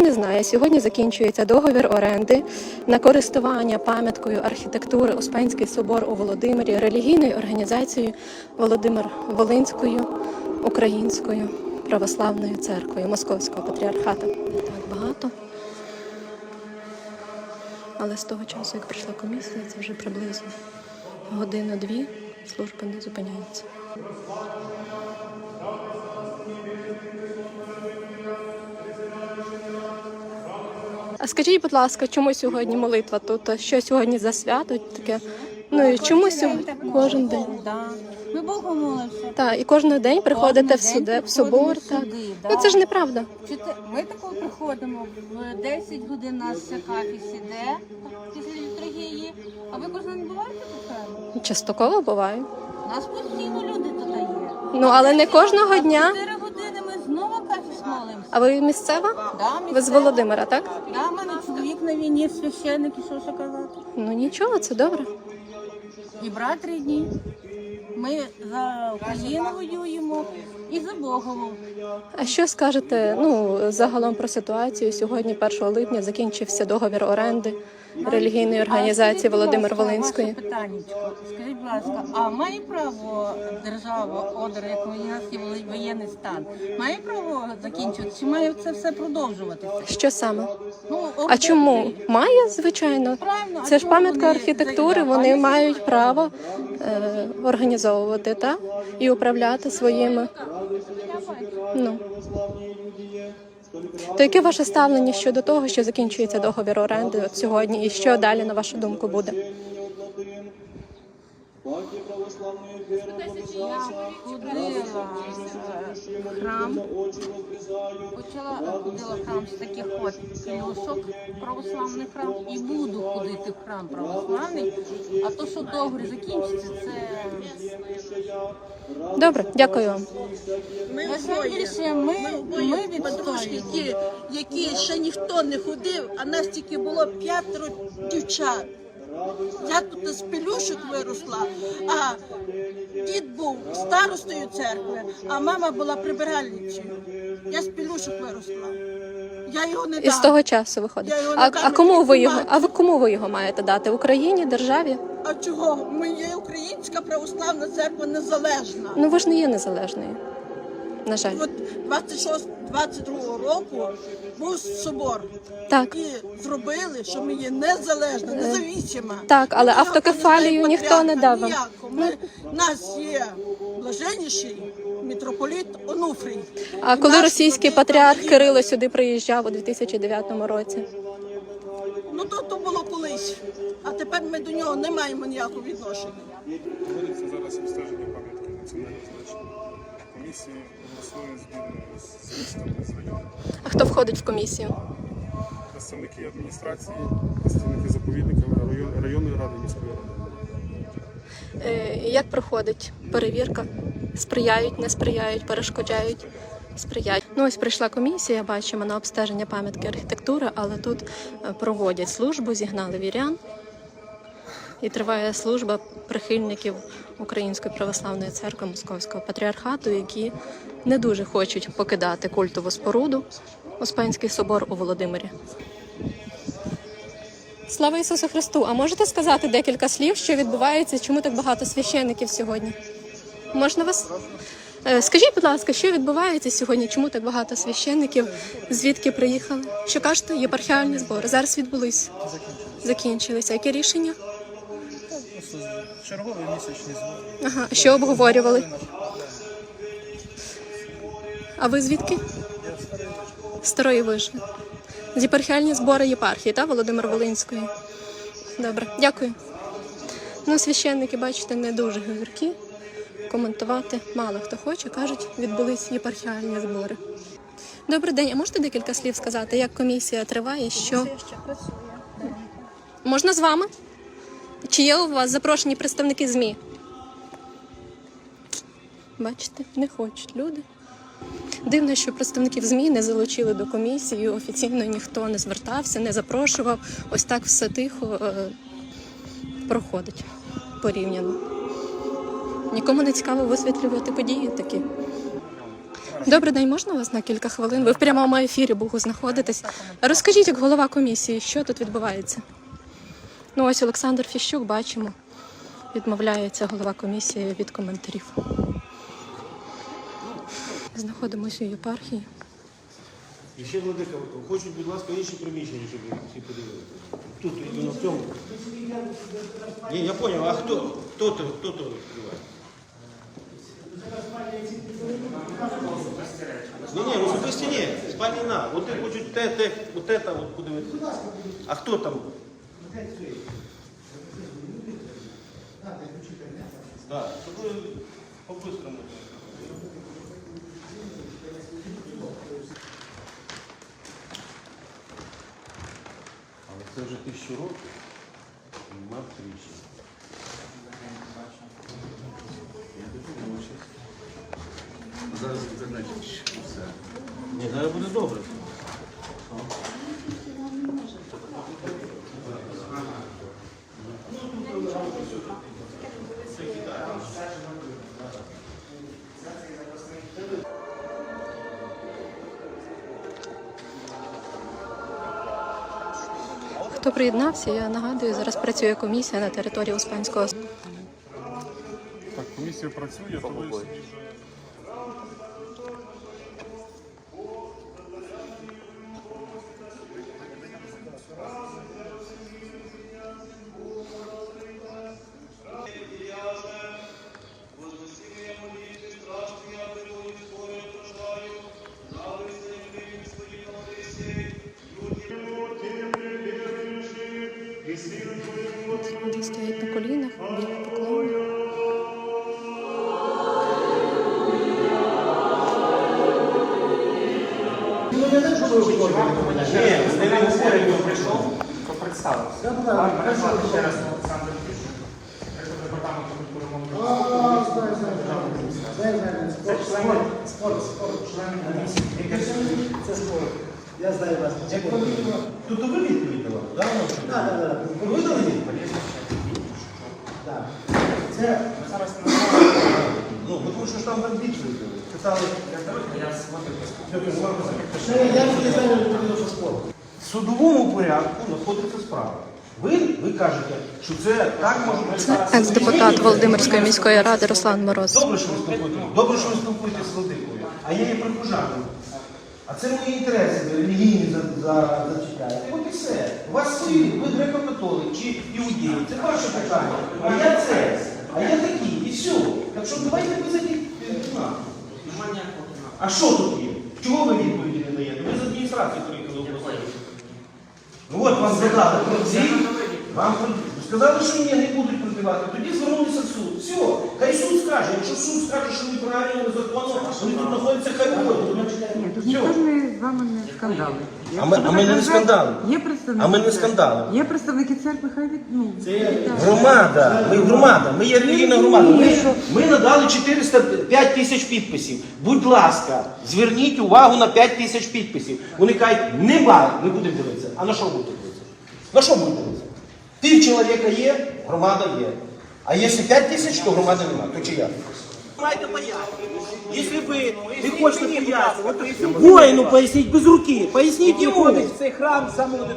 не знає, сьогодні закінчується договір оренди на користування пам'яткою архітектури Успенський собор у Володимирі релігійною організацією Володимир Волинською Українською православною церквою Московського патріархату. Не так багато. Але з того часу, як прийшла комісія, це вже приблизно годину-дві, служба не зупиняється. А скажіть, будь ласка, чому сьогодні молитва тут? Що сьогодні за свято таке? Ну і чому сьогодні кожен день? Да. Ми Богу молимося. Так, і кожен день приходите в день в собор. Так. Ну це ж неправда. Ми такого приходимо в 10 годин нас кафіс іде після літургії. А ви кожен день буваєте тут? певно? Частково буває. У нас постійно люди тут є. Ну але не кожного дня. 4 години ми знову кафіс молимося. А ви місцева? Да, Ви з Володимира, так? Да, в мене чоловік на війні, священник, і що ще казати. Ну нічого, це добре. І брат рідні. Ми за Україну воюємо і за Богову. А що скажете ну загалом про ситуацію? Сьогодні, 1 липня, закінчився договір оренди релігійної організації Володимир Волинської. Скажіть, будь ласка, а має право держава, одер, як у нас є воєнний стан, має право закінчувати, чи має це все продовжуватися? Що саме? Ну, А чому? Має, звичайно. Правильно, Це ж пам'ятка архітектури, вони мають право е, організовувати та? і управляти своїми. Ну. То яке ваше ставлення щодо того, що закінчується договір оренди от сьогодні, і що далі, на вашу думку, буде? Я ходила е, храм, почала ходила храм з таких от плюшок, православний храм, і буду ходити в храм православний. А то, що договір закінчиться, це Добре, дякую вам. Ми деле ми, ми подружки, які, які ще ніхто не ходив, а нас тільки було п'ятеро дівчат. Я тут з пелюшок виросла, а дід був старостою церкви, а мама була прибиральницею. Я з пелюшок виросла. Я його не І з того часу виходить. Я його А, не дам, а кому ви його? А ви кому ви його маєте дати? Україні, державі? А чого? Ми є українська православна церква незалежна. Ну ви ж не є незалежною. На жаль. От 26 22 року був собор. Так. І зробили, що ми є незалежна, независима. Так, але Ніякого автокефалію не ніхто не дав вам. ніякого. Ми, нас є блаженніший митрополіт Онуфрій. А коли наш російський патріарх. Кирило сюди приїжджав у 2009 році? Ну то, то було колись. А тепер ми до нього не маємо ніякого відношення. Проводиться зараз обстеження пам'ятки національного значення. Комісії голосує збір з міста з району. А хто входить в комісію? Представники адміністрації, представники заповідника район- районної ради міської ради. Е, Як проходить перевірка? Сприяють, не сприяють, перешкоджають? Сприяють. Ну ось прийшла комісія, бачимо на обстеження пам'ятки архітектури, але тут е, проводять службу, зігнали вірян. І триває служба прихильників Української православної церкви Московського патріархату, які не дуже хочуть покидати культову споруду Успенський собор у Володимирі. Слава Ісусу Христу! А можете сказати декілька слів, що відбувається, чому так багато священиків сьогодні? Можна вас? Е, Скажіть, будь ласка, що відбувається сьогодні? Чому так багато священиків? Звідки приїхали? Що кажете? Єпархіальні збори зараз відбулись. Закінчилися. Яке рішення? Просто черговий місячний збор. Ага, що обговорювали? А ви звідки? З Старої вишні. З єпархіальні збори єпархії, та Володимир Волинської. Добре, дякую. Ну, священники, бачите, не дуже гіркі. Коментувати мало хто хоче, кажуть, відбулись єпархіальні збори. Добрий день, а можете декілька слів сказати, як комісія триває? Що працює. можна з вами? Чи є у вас запрошені представники ЗМІ? Бачите, не хочуть люди. Дивно, що представників ЗМІ не залучили до комісії, офіційно ніхто не звертався, не запрошував. Ось так все тихо е, проходить порівняно. Нікому не цікаво висвітлювати події такі. Добрий день, можна вас на кілька хвилин? Ви в прямому ефірі Богу знаходитесь. Розкажіть, як голова комісії, що тут відбувається? Ну ось Олександр Фіщук, бачимо, відмовляється голова комісії від коментарів. Знаходимося у єпархії. Ще владика, хочуть, будь ласка, інші приміщення, щоб всі подивилися. Тут іменно в цьому. Ні, я зрозумів, а хто? Хто то, хто то відкриває? Ні, ні, особисті ні, спальні на. От хочуть те, те, от те там от подивитися. А хто там? Так, ви по-бистрому. Але це вже тисячу років. Мав тричі. Зараз інтернеті все. Ні, зараз буде добре. Хто приєднався, я нагадую, зараз працює комісія на території Успенського. Так, комісія працює, то ви Ні, не не говорить, хто прийшов. Представився. Мене звати ще раз Олександр Фішук, директор департаменту культури молоді. Це члени члени комісії. Це спорт. Я знаю вас. Як помітно, тут ви відповідь давали, так? Так, так, так. Ви дали відповідь? Так. Це Ми зараз не знаємо, Ну, бо тому що ж там вам відповідь дали. Питали, я згоден. Я не знаю, що спорт. в судовому порядку знаходиться справа. Ви, ви кажете, що це так може бути. Це екс-депутат Володимирської міської ради Руслан Мороз. Добре, що ви спілкуєтесь. Добре, що ви спілкуєтесь з Владикою. А я є прихожанин. А це мої інтереси релігійні за, за, зачіпляють. От і все. У вас свої, ви греко-католик чи іудеї. Це ваше питання. А я це. А я такий. І все. Так що давайте ви на. А що тут є? Чого ви відповіді не даєте? Ви з адміністрації приїхали обласної. Ну от вам задали продзвінь, вам про- сказали, що ні, не будуть продавати. Тоді звернулися в суд. Все, хай суд скаже. Якщо суд скаже, що неправильно, незаконно, вони тут знаходяться, хай виходять. Ні, тут ніхто ж не з вами не скандали. А ми- а ми не скандали. Є представники. А ми не скандали. Є представники церкви, хай від ну вітають. Громада, ми громада, ми є релігійна громада. Ми, ми надали 405 тисяч підписів. Будь ласка, зверніть увагу на 5 тисяч підписів. Вони кажуть, нема, не будемо дивитися. А на що будете дивитися? На що будете дивитися? Пів чоловіка є, громада є. А якщо 5 тисяч, то громади немає. То чия? Давайте пояснити. Якщо ви не хочете пояснити, воїну поясніть без руки. Поясніть йому. в цей храм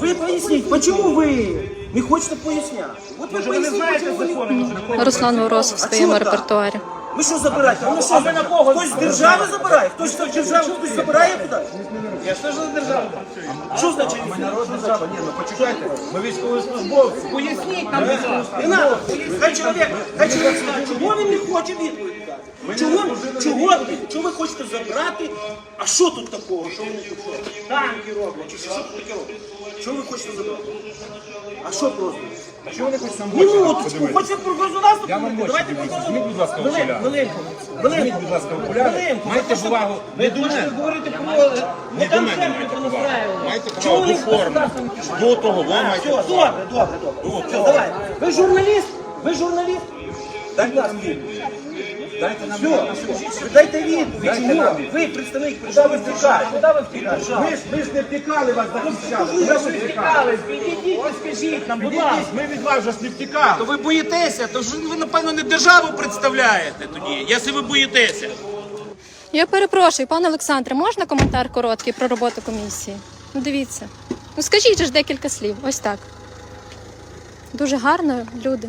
Ви поясніть, чому ви не хочете поясняти? От ви ви не знаєте закони. Руслан Ворос в своєму репертуарі. Ми що забираєте? А ми що, ми на кого хтось з держави забирає? Хтось з держави хтось забирає туди? Я ж теж за державу. Що значить? держава. Ні, ну почекайте. Ми військовослужбовці. Поясніть нам, будь ласка. Не надо. Хай чоловік, хай чоловік скаже, чого він не хоче відповідь Чого, чого, чого ви хочете забрати? А що тут такого? Що вони тут? Танки роблять? Чи що тут таке роблять? Чого ви хочете забрати? А що просто? Вони хочуть Минуточку, хочете про государство Я вам поговорити? хочу Давайте дивитися. про Візьміть, будь ласка, окуляри. хвилинку, Візьміть, хвилинку. будь ласка, окуляри. Хвилинку. Майте Хочете- повагу Ви не до хочете мене. говорити про... Не до мене майте повагу. Майте Чого повагу ви до форми. До того, ви маєте все, добре, добре, добре. Все, давай. Ви журналіст? Ви журналіст? Нам відповідь. Дайте нам Все, дайте відповідь. Дайте Чому? Ви представник, куди ви втікаєте? Куди ви втікаєте? Ми ж, ми ж не втікали вас захищати. Ми ж втікали. Підійдіть і скажіть нам, будь ласка. Ми від вас вже ж не втікали. То ви боїтеся, то ж ви, напевно, не державу представляєте тоді, якщо ви боїтеся. Я перепрошую, пане Олександре, можна коментар короткий про роботу комісії? Ну дивіться. Ну скажіть же ж декілька слів. Ось так. Дуже гарно, люди.